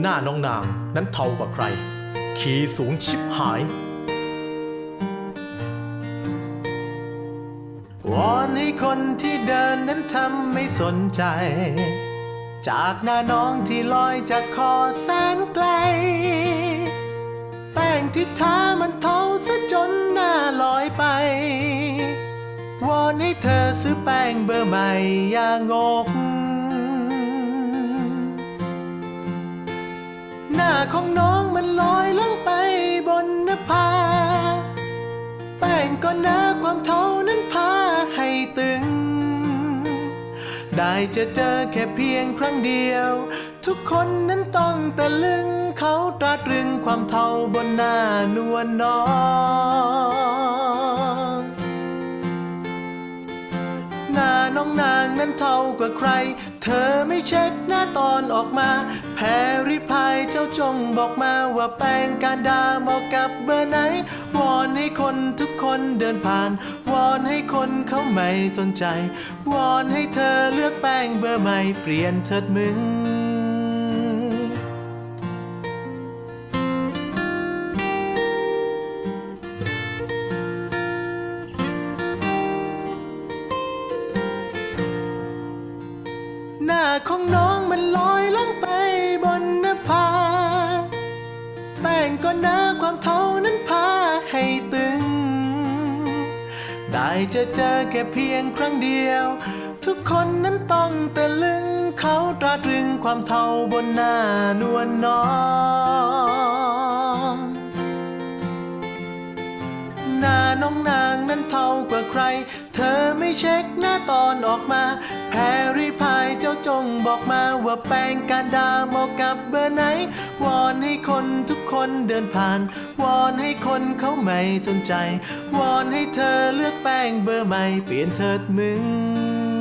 หน้าน้องนางนั้นเทากว่าใคร ขี่สูงชิบหายวอนให้คนที่เดินนั้นทำไม่สนใจ จากหน้าน้องที่ลอยจากคอแสนไกล แป้งที่ท้ามันเทาซะจนหน้าลอยไป วอนให้เธอซื้อแป้งเบอร์ใหม่อย่างก ของน้องมันลอยล่องไปบนนภา แป้งก็หน้าความเท่านั้นพาให้ตึง ได้จะเจอแค่เพียงครั้งเดียว ทุกคนนั้นต้องตะลึงเขาตราตรึงความเท่าบนหน้านวลน้อง เท่ากว่าใคร เธอไม่เช็คหน้าตอนออกมา แพรริพายเจ้าจงบอกมาว่าแป้งการดาเหมาะกับเบอร์ไหน วอนให้คนทุกคนเดินผ่าน วอนให้คนเขาไม่สนใจ วอนให้เธอเลือกแป้งเบอร์ใหม่เปลี่ยนเถิดมึง หน้าของน้องมันลอยล่องไปบนนภาแป้งก็หน้าความเท่านั้นพาให้ตึง ได้จะเจอแค่เพียงครั้งเดียว ทุกคนนั้นต้องตะลึงเขาตราตรึงความเท่าบนหน้านวลน้องหน้าน้องนางนั้นเท่ากว่าใคร เธอไม่เช็คหน้าตอนออกมา แพรริพายเจ้าจงบอกมาว่าแป้งการดาเหมาะกับเบอร์ไหน วอนให้คนทุกคนเดินผ่าน วอนให้คนเขาไม่สนใจ วอนให้เธอเลือกแป้งเบอร์ใหม่ เปลี่ยนเถิดมึง